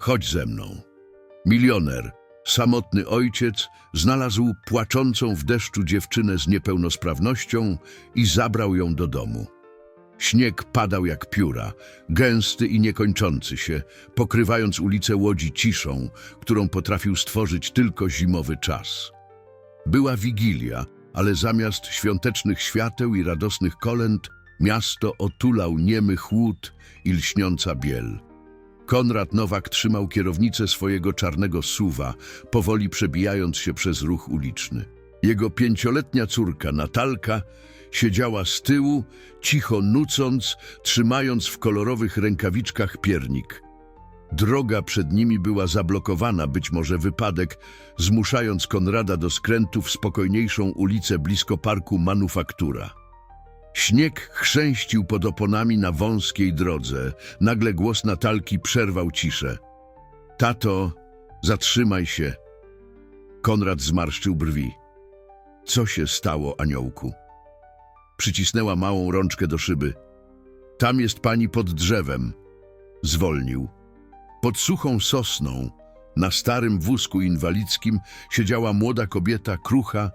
Chodź ze mną. Milioner, samotny ojciec, znalazł płaczącą w deszczu dziewczynę z niepełnosprawnością i zabrał ją do domu. Śnieg padał jak pióra, gęsty i niekończący się, pokrywając ulice Łodzi ciszą, którą potrafił stworzyć tylko zimowy czas. Była wigilia, ale zamiast świątecznych świateł i radosnych kolęd, miasto otulał niemy chłód i lśniąca biel. Konrad Nowak trzymał kierownicę swojego czarnego suwa, powoli przebijając się przez ruch uliczny. Jego pięcioletnia córka Natalka siedziała z tyłu, cicho nucąc, trzymając w kolorowych rękawiczkach piernik. Droga przed nimi była zablokowana, być może wypadek, zmuszając Konrada do skrętu w spokojniejszą ulicę blisko parku Manufaktura. Śnieg chrzęścił pod oponami na wąskiej drodze. Nagle głos Natalki przerwał ciszę. Tato, zatrzymaj się. Konrad zmarszczył brwi. Co się stało, aniołku? Przycisnęła małą rączkę do szyby. Tam jest pani pod drzewem. Zwolnił. Pod suchą sosną, na starym wózku inwalidzkim, siedziała młoda kobieta, krucha,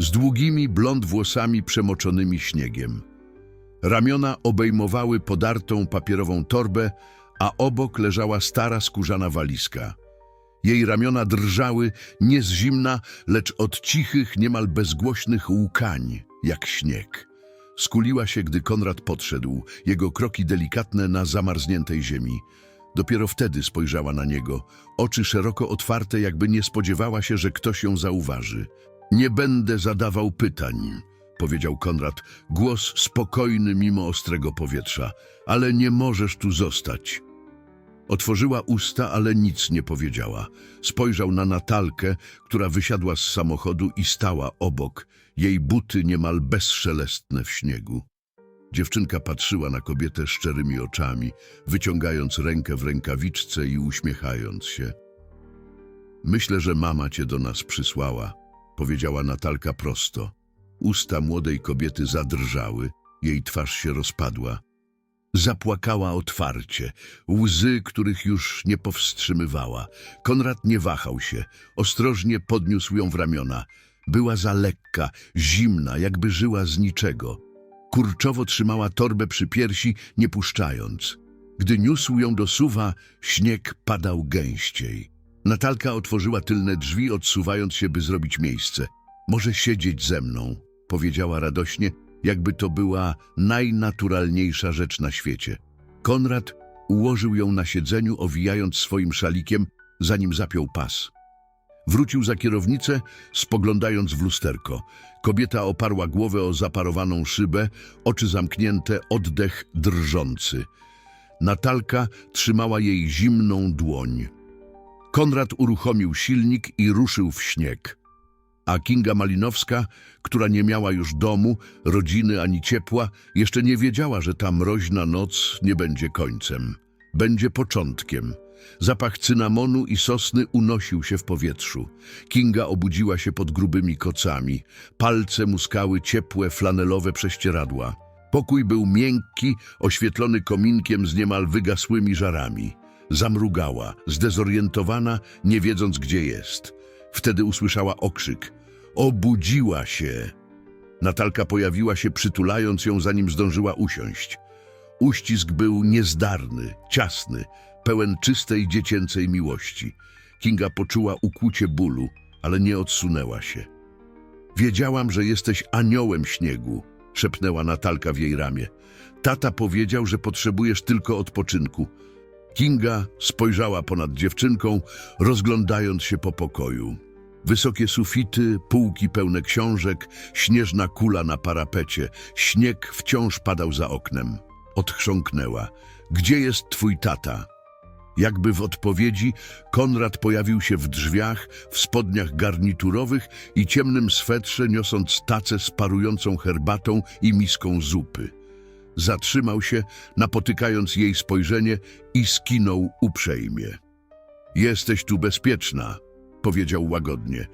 z długimi blond włosami przemoczonymi śniegiem. Ramiona obejmowały podartą papierową torbę, a obok leżała stara skórzana walizka. Jej ramiona drżały nie z zimna, lecz od cichych, niemal bezgłośnych łkań, jak śnieg. Skuliła się, gdy Konrad podszedł, jego kroki delikatne na zamarzniętej ziemi. Dopiero wtedy spojrzała na niego, oczy szeroko otwarte, jakby nie spodziewała się, że ktoś ją zauważy. Nie będę zadawał pytań, powiedział Konrad, głos spokojny mimo ostrego powietrza, ale nie możesz tu zostać. Otworzyła usta, ale nic nie powiedziała. Spojrzał na Natalkę, która wysiadła z samochodu i stała obok, jej buty niemal bezszelestne w śniegu. Dziewczynka patrzyła na kobietę szczerymi oczami, wyciągając rękę w rękawiczce i uśmiechając się. Myślę, że mama cię do nas przysłała, powiedziała Natalka prosto. Usta młodej kobiety zadrżały, jej twarz się rozpadła. Zapłakała otwarcie, łzy, których już nie powstrzymywała. Konrad nie wahał się, ostrożnie podniósł ją w ramiona. Była za lekka, zimna, jakby żyła z niczego. Kurczowo trzymała torbę przy piersi, nie puszczając. Gdy niósł ją do suwa, śnieg padał gęściej. Natalka otworzyła tylne drzwi, odsuwając się, by zrobić miejsce. Może siedzieć ze mną, powiedziała radośnie, jakby to była najnaturalniejsza rzecz na świecie. Konrad ułożył ją na siedzeniu, owijając swoim szalikiem, zanim zapiął pas. Wrócił za kierownicę, spoglądając w lusterko. Kobieta oparła głowę o zaparowaną szybę, oczy zamknięte, oddech drżący. Natalka trzymała jej zimną dłoń. Konrad uruchomił silnik i ruszył w śnieg. A Kinga Malinowska, która nie miała już domu, rodziny ani ciepła, jeszcze nie wiedziała, że ta mroźna noc nie będzie końcem. Będzie początkiem. Zapach cynamonu i sosny unosił się w powietrzu. Kinga obudziła się pod grubymi kocami. Palce muskały ciepłe, flanelowe prześcieradła. Pokój był miękki, oświetlony kominkiem z niemal wygasłymi żarami. Zamrugała, zdezorientowana, nie wiedząc gdzie jest. Wtedy usłyszała okrzyk. Obudziła się! Natalka pojawiła się, przytulając ją, zanim zdążyła usiąść. Uścisk był niezdarny, ciasny, pełen czystej dziecięcej miłości. Kinga poczuła ukłucie bólu, ale nie odsunęła się. Wiedziałam, że jesteś aniołem śniegu, szepnęła Natalka w jej ramię. Tata powiedział, że potrzebujesz tylko odpoczynku. Kinga spojrzała ponad dziewczynką, rozglądając się po pokoju. Wysokie sufity, półki pełne książek, śnieżna kula na parapecie, śnieg wciąż padał za oknem. Odchrząknęła. Gdzie jest twój tata? Jakby w odpowiedzi Konrad pojawił się w drzwiach, w spodniach garniturowych i ciemnym swetrze, niosąc tacę z parującą herbatą i miską zupy. Zatrzymał się, napotykając jej spojrzenie i skinął uprzejmie. Jesteś tu bezpieczna, powiedział łagodnie.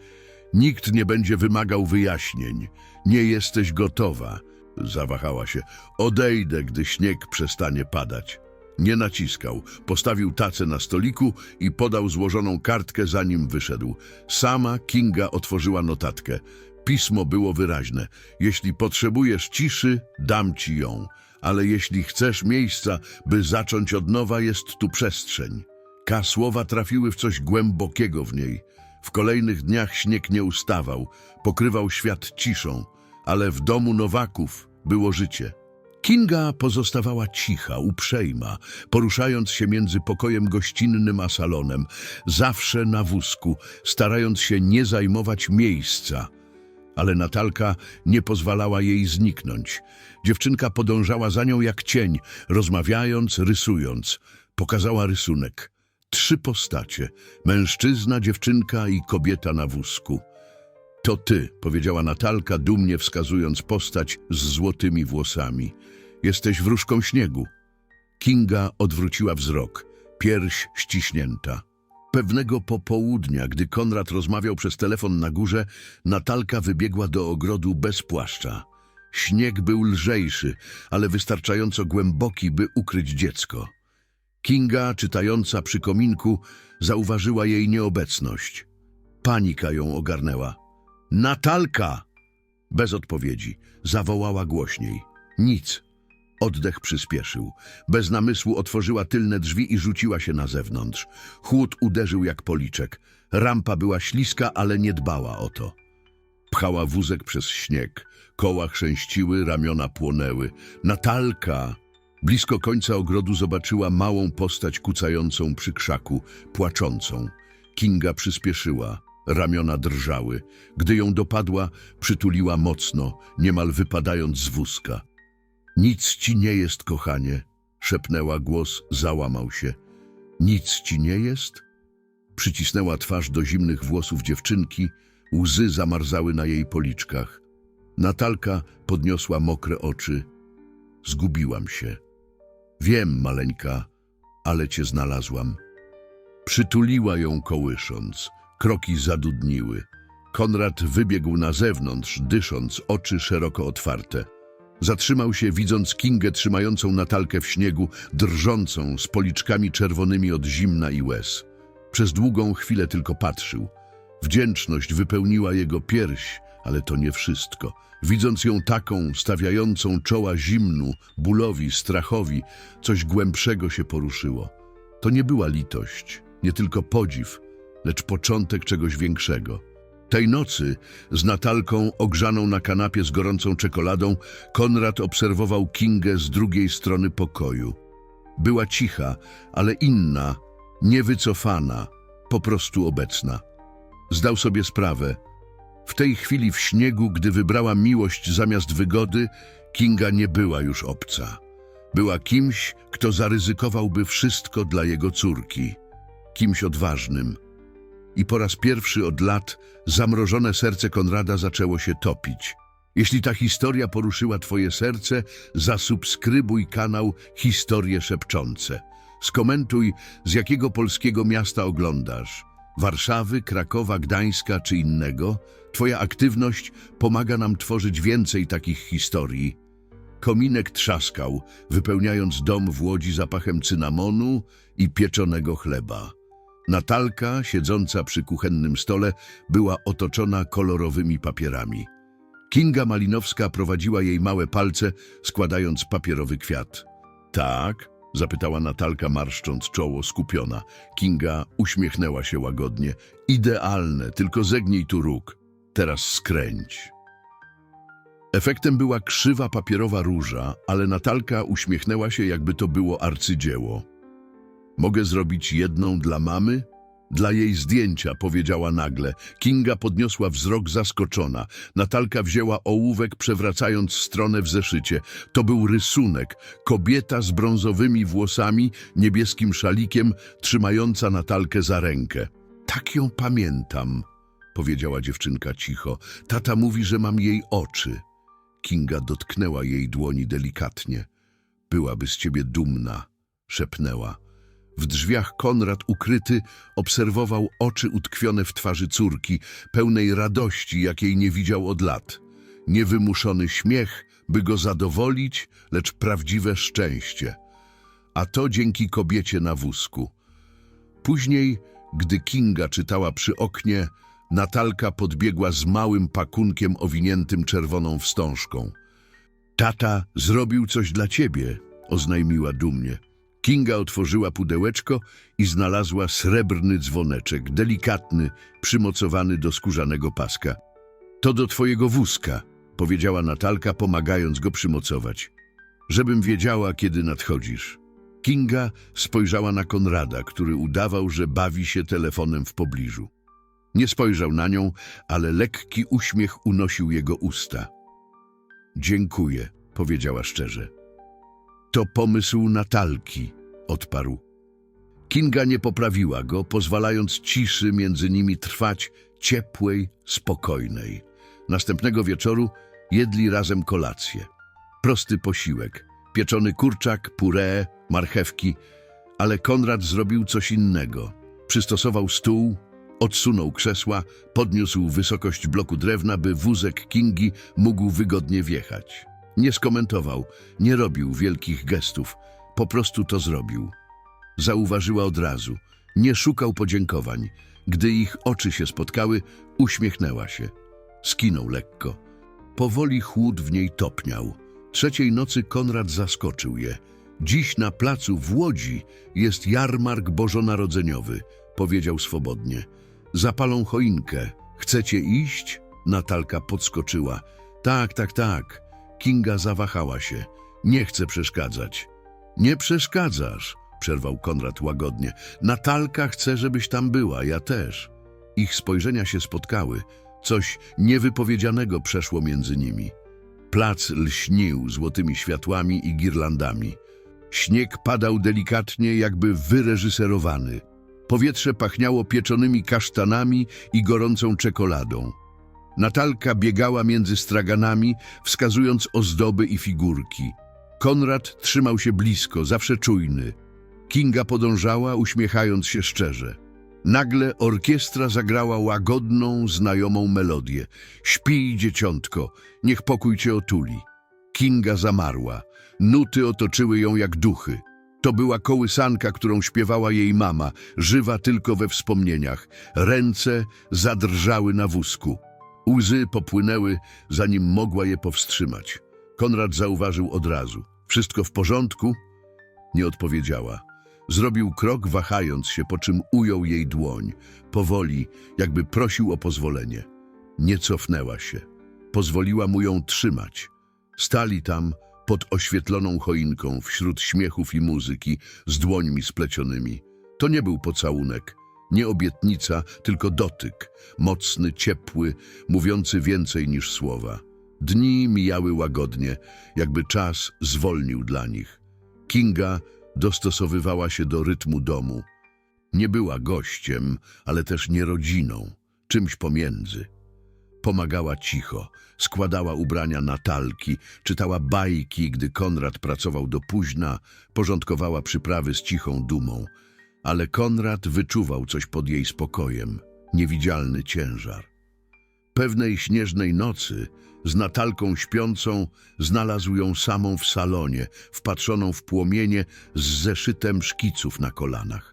Nikt nie będzie wymagał wyjaśnień. Nie jesteś gotowa. Zawahała się. Odejdę, gdy śnieg przestanie padać. Nie naciskał. Postawił tacę na stoliku i podał złożoną kartkę, zanim wyszedł. Sama Kinga otworzyła notatkę. Pismo było wyraźne. Jeśli potrzebujesz ciszy, dam ci ją. Ale jeśli chcesz miejsca, by zacząć od nowa, jest tu przestrzeń. K słowa trafiły w coś głębokiego w niej. W kolejnych dniach śnieg nie ustawał, pokrywał świat ciszą, ale w domu Nowaków było życie. Kinga pozostawała cicha, uprzejma, poruszając się między pokojem gościnnym a salonem, zawsze na wózku, starając się nie zajmować miejsca. Ale Natalka nie pozwalała jej zniknąć. Dziewczynka podążała za nią jak cień, rozmawiając, rysując. Pokazała rysunek. Trzy postacie. Mężczyzna, dziewczynka i kobieta na wózku. To ty, powiedziała Natalka, dumnie wskazując postać z złotymi włosami. Jesteś wróżką śniegu. Kinga odwróciła wzrok, pierś ściśnięta. Pewnego popołudnia, gdy Konrad rozmawiał przez telefon na górze, Natalka wybiegła do ogrodu bez płaszcza. Śnieg był lżejszy, ale wystarczająco głęboki, by ukryć dziecko. Kinga, czytająca przy kominku, zauważyła jej nieobecność. Panika ją ogarnęła. Natalka! Bez odpowiedzi. Zawołała głośniej. Nic. Oddech przyspieszył. Bez namysłu otworzyła tylne drzwi i rzuciła się na zewnątrz. Chłód uderzył jak policzek. Rampa była śliska, ale nie dbała o to. Pchała wózek przez śnieg. Koła chrzęściły, ramiona płonęły. Natalka! Blisko końca ogrodu zobaczyła małą postać kucającą przy krzaku, płaczącą. Kinga przyspieszyła. Ramiona drżały. Gdy ją dopadła, przytuliła mocno, niemal wypadając z wózka. Nic ci nie jest, kochanie, szepnęła głos, załamał się. Nic ci nie jest? Przycisnęła twarz do zimnych włosów dziewczynki, łzy zamarzały na jej policzkach. Natalka podniosła mokre oczy. Zgubiłam się. Wiem, maleńka, ale cię znalazłam. Przytuliła ją kołysząc. Kroki zadudniły. Konrad wybiegł na zewnątrz, dysząc, oczy szeroko otwarte. Zatrzymał się, widząc Kingę trzymającą Natalkę w śniegu, drżącą, z policzkami czerwonymi od zimna i łez. Przez długą chwilę tylko patrzył. Wdzięczność wypełniła jego pierś, ale to nie wszystko. Widząc ją taką, stawiającą czoła zimnu, bólowi, strachowi, coś głębszego się poruszyło. To nie była litość, nie tylko podziw, lecz początek czegoś większego. Tej nocy, z Natalką ogrzaną na kanapie z gorącą czekoladą, Konrad obserwował Kingę z drugiej strony pokoju. Była cicha, ale inna, niewycofana, po prostu obecna. Zdał sobie sprawę. W tej chwili w śniegu, gdy wybrała miłość zamiast wygody, Kinga nie była już obca. Była kimś, kto zaryzykowałby wszystko dla jego córki. Kimś odważnym. I po raz pierwszy od lat zamrożone serce Konrada zaczęło się topić. Jeśli ta historia poruszyła Twoje serce, zasubskrybuj kanał Historie Szepczące. Skomentuj, z jakiego polskiego miasta oglądasz. Warszawy, Krakowa, Gdańska czy innego. Twoja aktywność pomaga nam tworzyć więcej takich historii. Kominek trzaskał, wypełniając dom w Łodzi zapachem cynamonu i pieczonego chleba. Natalka, siedząca przy kuchennym stole, była otoczona kolorowymi papierami. Kinga Malinowska prowadziła jej małe palce, składając papierowy kwiat. Tak? zapytała Natalka, marszcząc czoło, skupiona. Kinga uśmiechnęła się łagodnie. Idealne, tylko zegnij tu róg. Teraz skręć. Efektem była krzywa papierowa róża, ale Natalka uśmiechnęła się, jakby to było arcydzieło. Mogę zrobić jedną dla mamy? Dla jej zdjęcia, powiedziała nagle. Kinga podniosła wzrok zaskoczona. Natalka wzięła ołówek, przewracając stronę w zeszycie. To był rysunek. Kobieta z brązowymi włosami, niebieskim szalikiem, trzymająca Natalkę za rękę. Tak ją pamiętam, powiedziała dziewczynka cicho. Tata mówi, że mam jej oczy. Kinga dotknęła jej dłoni delikatnie. Byłaby z ciebie dumna, szepnęła. W drzwiach Konrad ukryty obserwował oczy utkwione w twarzy córki, pełnej radości, jakiej nie widział od lat. Niewymuszony śmiech, by go zadowolić, lecz prawdziwe szczęście. a to dzięki kobiecie na wózku. Później, gdy Kinga czytała przy oknie, Natalka podbiegła z małym pakunkiem owiniętym czerwoną wstążką. Tata zrobił coś dla ciebie, oznajmiła dumnie. Kinga otworzyła pudełeczko i znalazła srebrny dzwoneczek, delikatny, przymocowany do skórzanego paska. To do twojego wózka, powiedziała Natalka, pomagając go przymocować. Żebym wiedziała, kiedy nadchodzisz. Kinga spojrzała na Konrada, który udawał, że bawi się telefonem w pobliżu. Nie spojrzał na nią, ale lekki uśmiech unosił jego usta. Dziękuję, powiedziała szczerze. To pomysł Natalki, odparł. Kinga nie poprawiła go, pozwalając ciszy między nimi trwać ciepłej, spokojnej. Następnego wieczoru jedli razem kolację. Prosty posiłek, pieczony kurczak, puree, marchewki, ale Konrad zrobił coś innego. Przystosował stół, odsunął krzesła, podniósł wysokość bloku drewna, by wózek Kingi mógł wygodnie wjechać. Nie skomentował, nie robił wielkich gestów, po prostu to zrobił. Zauważyła od razu, nie szukał podziękowań. Gdy ich oczy się spotkały, uśmiechnęła się. Skinął lekko. Powoli chłód w niej topniał. Trzeciej nocy Konrad zaskoczył je. Dziś na placu w Łodzi jest jarmark bożonarodzeniowy, powiedział swobodnie. Zapalą choinkę. Chcecie iść? Natalka podskoczyła. Tak, tak, tak. Kinga zawahała się. Nie chcę przeszkadzać. Nie przeszkadzasz, przerwał Konrad łagodnie. Natalka chce, żebyś tam była, ja też. Ich spojrzenia się spotkały. Coś niewypowiedzianego przeszło między nimi. Plac lśnił złotymi światłami i girlandami. Śnieg padał delikatnie, jakby wyreżyserowany. Powietrze pachniało pieczonymi kasztanami i gorącą czekoladą. Natalka biegała między straganami, wskazując ozdoby i figurki. Konrad trzymał się blisko, zawsze czujny. Kinga podążała, uśmiechając się szczerze. Nagle orkiestra zagrała łagodną, znajomą melodię. Śpij, dzieciątko, niech pokój cię otuli. Kinga zamarła. Nuty otoczyły ją jak duchy. To była kołysanka, którą śpiewała jej mama, żywa tylko we wspomnieniach. Ręce zadrżały na wózku. Łzy popłynęły, zanim mogła je powstrzymać. Konrad zauważył od razu. Wszystko w porządku? Nie odpowiedziała. Zrobił krok, wahając się, po czym ujął jej dłoń. Powoli, jakby prosił o pozwolenie. Nie cofnęła się. Pozwoliła mu ją trzymać. Stali tam, pod oświetloną choinką, wśród śmiechów i muzyki, z dłońmi splecionymi. To nie był pocałunek, nie obietnica, tylko dotyk, mocny, ciepły, mówiący więcej niż słowa. Dni mijały łagodnie, jakby czas zwolnił dla nich. Kinga dostosowywała się do rytmu domu. Nie była gościem, ale też nie rodziną, czymś pomiędzy. Pomagała cicho, składała ubrania Natalki, czytała bajki, gdy Konrad pracował do późna, porządkowała przyprawy z cichą dumą. Ale Konrad wyczuwał coś pod jej spokojem, niewidzialny ciężar. Pewnej śnieżnej nocy, z Natalką śpiącą, znalazł ją samą w salonie, wpatrzoną w płomienie z zeszytem szkiców na kolanach.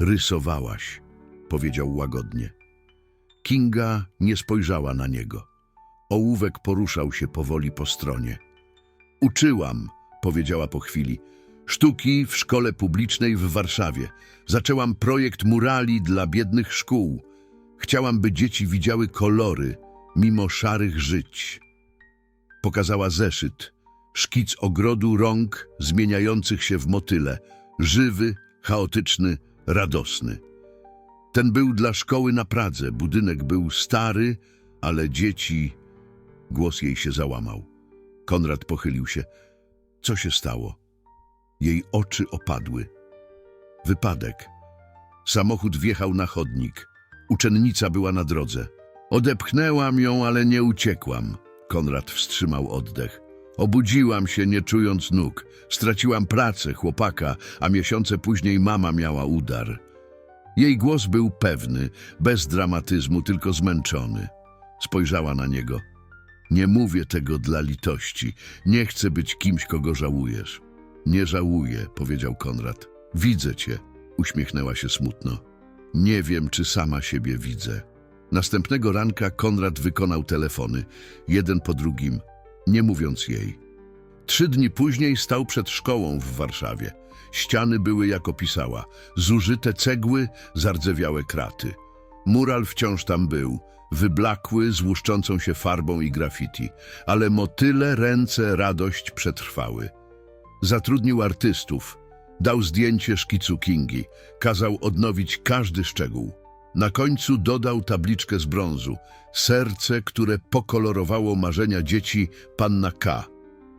Rysowałaś, powiedział łagodnie. Kinga nie spojrzała na niego. Ołówek poruszał się powoli po stronie. Uczyłam, powiedziała po chwili, sztuki w szkole publicznej w Warszawie. Zaczęłam projekt murali dla biednych szkół. Chciałam, by dzieci widziały kolory, mimo szarych żyć. Pokazała zeszyt, szkic ogrodu rąk zmieniających się w motyle, żywy, chaotyczny, radosny. Ten był dla szkoły na Pradze. Budynek był stary, ale dzieci... Głos jej się załamał. Konrad pochylił się. Co się stało? Jej oczy opadły. Wypadek. Samochód wjechał na chodnik. Uczennica była na drodze. Odepchnęłam ją, ale nie uciekłam. Konrad wstrzymał oddech. Obudziłam się, nie czując nóg. Straciłam pracę, chłopaka, a miesiące później mama miała udar. Jej głos był pewny, bez dramatyzmu, tylko zmęczony. Spojrzała na niego. Nie mówię tego dla litości. Nie chcę być kimś, kogo żałujesz. Nie żałuję, powiedział Konrad. Widzę cię, uśmiechnęła się smutno. Nie wiem, czy sama siebie widzę. Następnego ranka Konrad wykonał telefony, jeden po drugim, nie mówiąc jej. Trzy dni później stał przed szkołą w Warszawie. Ściany były, jak opisała, zużyte cegły, zardzewiałe kraty. Mural wciąż tam był, wyblakły, z łuszczącą się farbą i graffiti, ale motyle, ręce, radość przetrwały. Zatrudnił artystów, dał zdjęcie szkicu Kingi, kazał odnowić każdy szczegół. Na końcu dodał tabliczkę z brązu, serce, które pokolorowało marzenia dzieci panna K.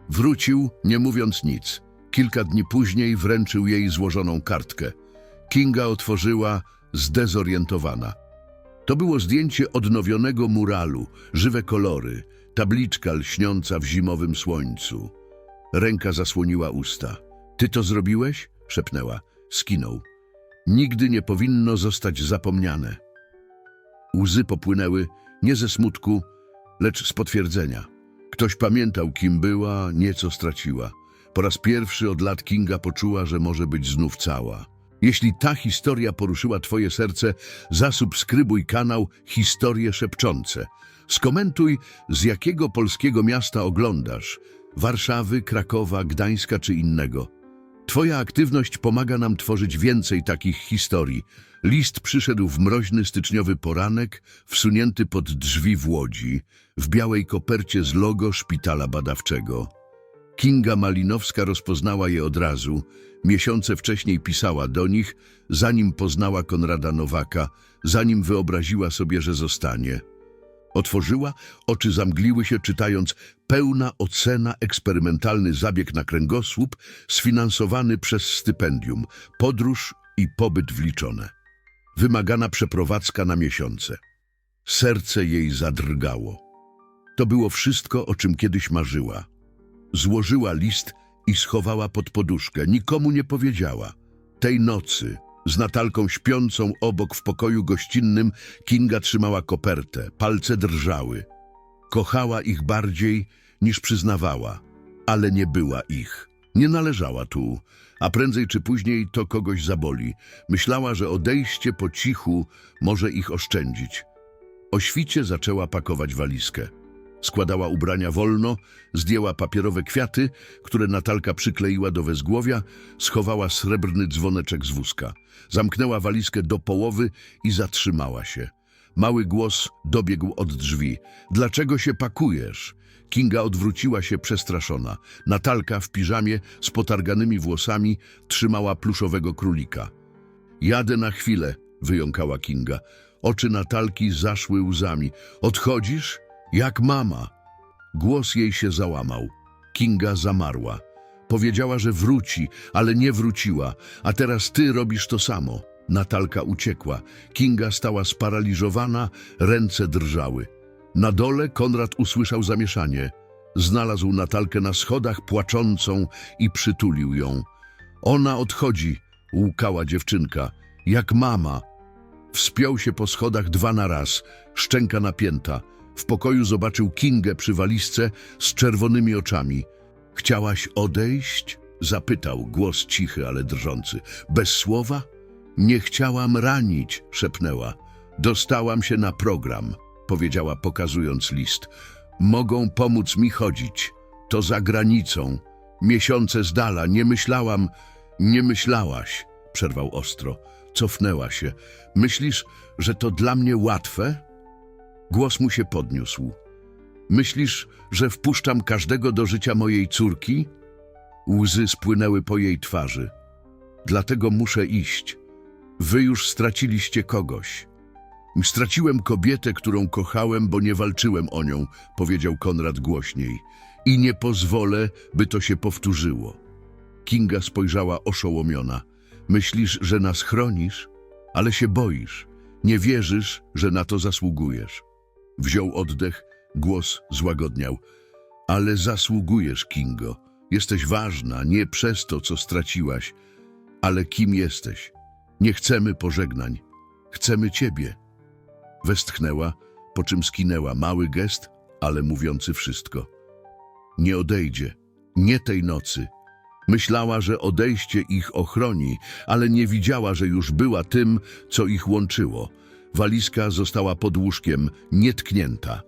Wrócił, nie mówiąc nic. Kilka dni później wręczył jej złożoną kartkę. Kinga otworzyła, zdezorientowana. To było zdjęcie odnowionego muralu, żywe kolory, tabliczka lśniąca w zimowym słońcu. Ręka zasłoniła usta. Ty to zrobiłeś? szepnęła. Skinął. Nigdy nie powinno zostać zapomniane. Łzy popłynęły nie ze smutku, lecz z potwierdzenia. Ktoś pamiętał, kim była, nieco straciła. Po raz pierwszy od lat Kinga poczuła, że może być znów cała. Jeśli ta historia poruszyła Twoje serce, zasubskrybuj kanał Historie Szepczące. Skomentuj, z jakiego polskiego miasta oglądasz Warszawy, Krakowa, Gdańska czy innego. Twoja aktywność pomaga nam tworzyć więcej takich historii. List przyszedł w mroźny styczniowy poranek, wsunięty pod drzwi w Łodzi, w białej kopercie z logo szpitala badawczego. Kinga Malinowska rozpoznała je od razu. Miesiące wcześniej pisała do nich, zanim poznała Konrada Nowaka, zanim wyobraziła sobie, że zostanie. Otworzyła, oczy zamgliły się, czytając pełna ocena, eksperymentalny zabieg na kręgosłup, sfinansowany przez stypendium, podróż i pobyt wliczone. Wymagana przeprowadzka na miesiące. Serce jej zadrgało. To było wszystko, o czym kiedyś marzyła. Złożyła list i schowała pod poduszkę. Nikomu nie powiedziała. Tej nocy, z Natalką śpiącą obok w pokoju gościnnym, Kinga trzymała kopertę. Palce drżały. Kochała ich bardziej niż przyznawała, ale nie była ich. Nie należała tu, a prędzej czy później to kogoś zaboli. Myślała, że odejście po cichu może ich oszczędzić. O świcie zaczęła pakować walizkę. Składała ubrania wolno, zdjęła papierowe kwiaty, które Natalka przykleiła do wezgłowia, schowała srebrny dzwoneczek z wózka. Zamknęła walizkę do połowy i zatrzymała się. Mały głos dobiegł od drzwi. Dlaczego się pakujesz? Kinga odwróciła się przestraszona. Natalka w piżamie z potarganymi włosami trzymała pluszowego królika. Jadę na chwilę, wyjąkała Kinga. Oczy Natalki zaszły łzami. Odchodzisz? Jak mama. Głos jej się załamał. Kinga zamarła. Powiedziała, że wróci, ale nie wróciła, a teraz ty robisz to samo. Natalka uciekła. Kinga stała sparaliżowana, ręce drżały. Na dole Konrad usłyszał zamieszanie. Znalazł Natalkę na schodach płaczącą i przytulił ją. Ona odchodzi, łkała dziewczynka, jak mama. Wspiął się po schodach dwa na raz, szczęka napięta. W pokoju zobaczył Kingę przy walizce z czerwonymi oczami. Chciałaś odejść? Zapytał, głos cichy, ale drżący. Bez słowa? Nie chciałam ranić, szepnęła. Dostałam się na program, powiedziała, pokazując list. Mogą pomóc mi chodzić. To za granicą. Miesiące z dala. Nie myślałam... Nie myślałaś, przerwał ostro. Cofnęła się. Myślisz, że to dla mnie łatwe? Głos mu się podniósł. Myślisz, że wpuszczam każdego do życia mojej córki? Łzy spłynęły po jej twarzy. Dlatego muszę iść. Wy już straciliście kogoś. Straciłem kobietę, którą kochałem, bo nie walczyłem o nią, powiedział Konrad głośniej. I nie pozwolę, by to się powtórzyło. Kinga spojrzała oszołomiona. Myślisz, że nas chronisz? Ale się boisz. Nie wierzysz, że na to zasługujesz. Wziął oddech, głos złagodniał. Ale zasługujesz, Kingo. Jesteś ważna, nie przez to, co straciłaś, ale kim jesteś. Nie chcemy pożegnań. Chcemy ciebie. Westchnęła, po czym skinęła mały gest, ale mówiący wszystko. Nie odejdzie, nie tej nocy, Myślała, że odejście ich ochroni, ale nie widziała, że już była tym, co ich łączyło. Walizka została pod łóżkiem, nietknięta.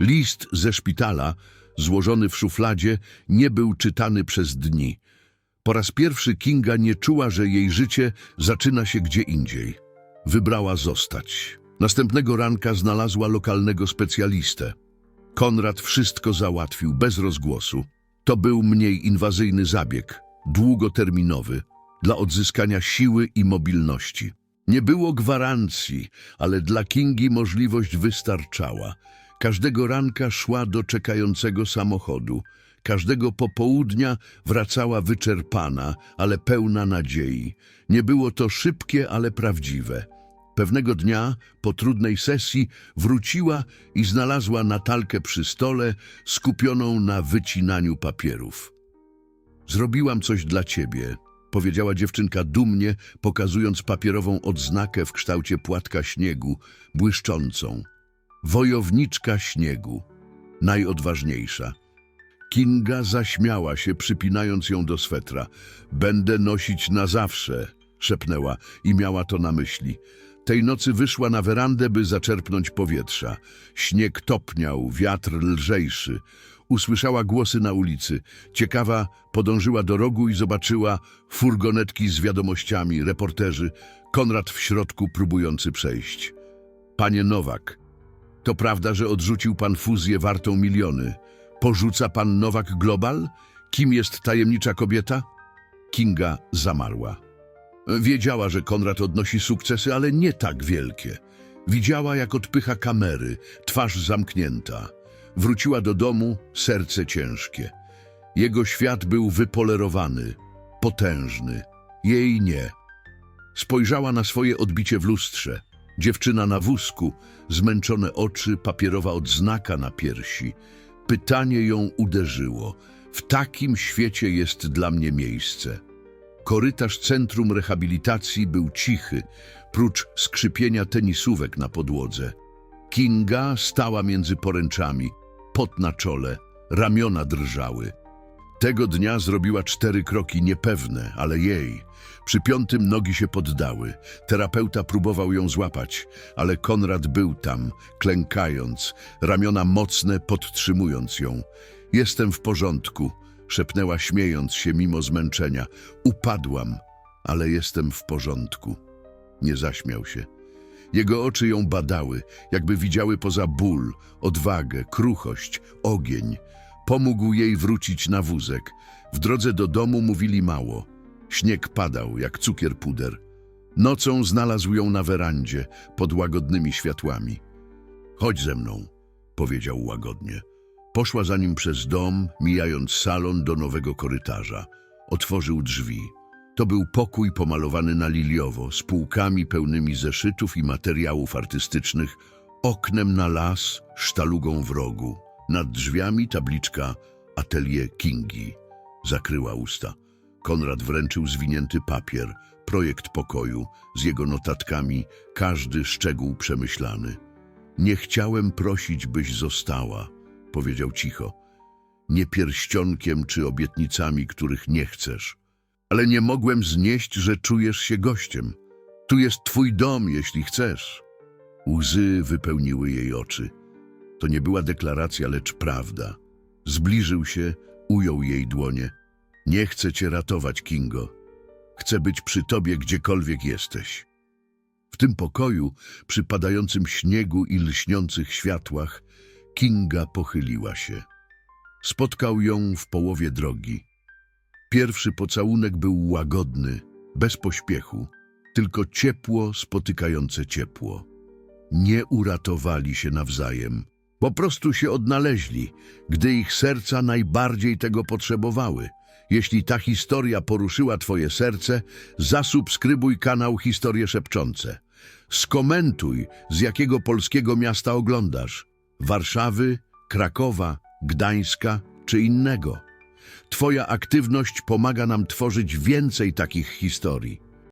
List ze szpitala, złożony w szufladzie, nie był czytany przez dni. Po raz pierwszy Kinga nie czuła, że jej życie zaczyna się gdzie indziej. Wybrała zostać. Następnego ranka znalazła lokalnego specjalistę. Konrad wszystko załatwił bez rozgłosu. To był mniej inwazyjny zabieg, długoterminowy, dla odzyskania siły i mobilności. Nie było gwarancji, ale dla Kingi możliwość wystarczała. Każdego ranka szła do czekającego samochodu. Każdego popołudnia wracała wyczerpana, ale pełna nadziei. Nie było to szybkie, ale prawdziwe. Pewnego dnia, po trudnej sesji, wróciła i znalazła Natalkę przy stole, skupioną na wycinaniu papierów. Zrobiłam coś dla ciebie, powiedziała dziewczynka dumnie, pokazując papierową odznakę w kształcie płatka śniegu, błyszczącą. Wojowniczka śniegu, najodważniejsza. Kinga zaśmiała się, przypinając ją do swetra. Będę nosić na zawsze, szepnęła i miała to na myśli. Tej nocy wyszła na werandę, by zaczerpnąć powietrza. Śnieg topniał, wiatr lżejszy. Usłyszała głosy na ulicy. Ciekawa, podążyła do rogu i zobaczyła furgonetki z wiadomościami, reporterzy, Konrad w środku próbujący przejść. Panie Nowak, to prawda, że odrzucił pan fuzję wartą miliony. Porzuca pan Nowak Global? Kim jest tajemnicza kobieta? Kinga zamarła. Wiedziała, że Konrad odnosi sukcesy, ale nie tak wielkie. Widziała, jak odpycha kamery, twarz zamknięta. Wróciła do domu, serce ciężkie. Jego świat był wypolerowany, potężny. Jej nie. Spojrzała na swoje odbicie w lustrze. Dziewczyna na wózku, zmęczone oczy, papierowa odznaka na piersi. Pytanie ją uderzyło. W takim świecie jest dla mnie miejsce. Korytarz Centrum Rehabilitacji był cichy, prócz skrzypienia tenisówek na podłodze. Kinga stała między poręczami, pot na czole, ramiona drżały. Tego dnia zrobiła cztery kroki niepewne, ale jej. Przy piątym nogi się poddały. Terapeuta próbował ją złapać, ale Konrad był tam, klękając, ramiona mocne podtrzymując ją. Jestem w porządku, szepnęła śmiejąc się mimo zmęczenia. Upadłam, ale jestem w porządku. Nie zaśmiał się. Jego oczy ją badały, jakby widziały poza ból, odwagę, kruchość, ogień. Pomógł jej wrócić na wózek. W drodze do domu mówili mało. Śnieg padał, jak cukier puder. Nocą znalazł ją na werandzie, pod łagodnymi światłami. Chodź ze mną, powiedział łagodnie. Poszła za nim przez dom, mijając salon do nowego korytarza. Otworzył drzwi. To był pokój pomalowany na liliowo, z półkami pełnymi zeszytów i materiałów artystycznych, oknem na las, sztalugą w rogu. Nad drzwiami tabliczka Atelier Kingi. Zakryła usta. Konrad wręczył zwinięty papier, projekt pokoju, z jego notatkami, każdy szczegół przemyślany. Nie chciałem prosić, byś została, powiedział cicho. Nie pierścionkiem czy obietnicami, których nie chcesz. Ale nie mogłem znieść, że czujesz się gościem. Tu jest twój dom, jeśli chcesz. Łzy wypełniły jej oczy. To nie była deklaracja, lecz prawda. Zbliżył się, ujął jej dłonie. Nie chcę cię ratować, Kingo. Chcę być przy tobie, gdziekolwiek jesteś. W tym pokoju, przy padającym śniegu i lśniących światłach, Kinga pochyliła się. Spotkał ją w połowie drogi. Pierwszy pocałunek był łagodny, bez pośpiechu, tylko ciepło spotykające ciepło. Nie uratowali się nawzajem. Po prostu się odnaleźli, gdy ich serca najbardziej tego potrzebowały. Jeśli ta historia poruszyła Twoje serce, zasubskrybuj kanał Historie Szepczące. Skomentuj, z jakiego polskiego miasta oglądasz. Warszawy, Krakowa, Gdańska czy innego. Twoja aktywność pomaga nam tworzyć więcej takich historii.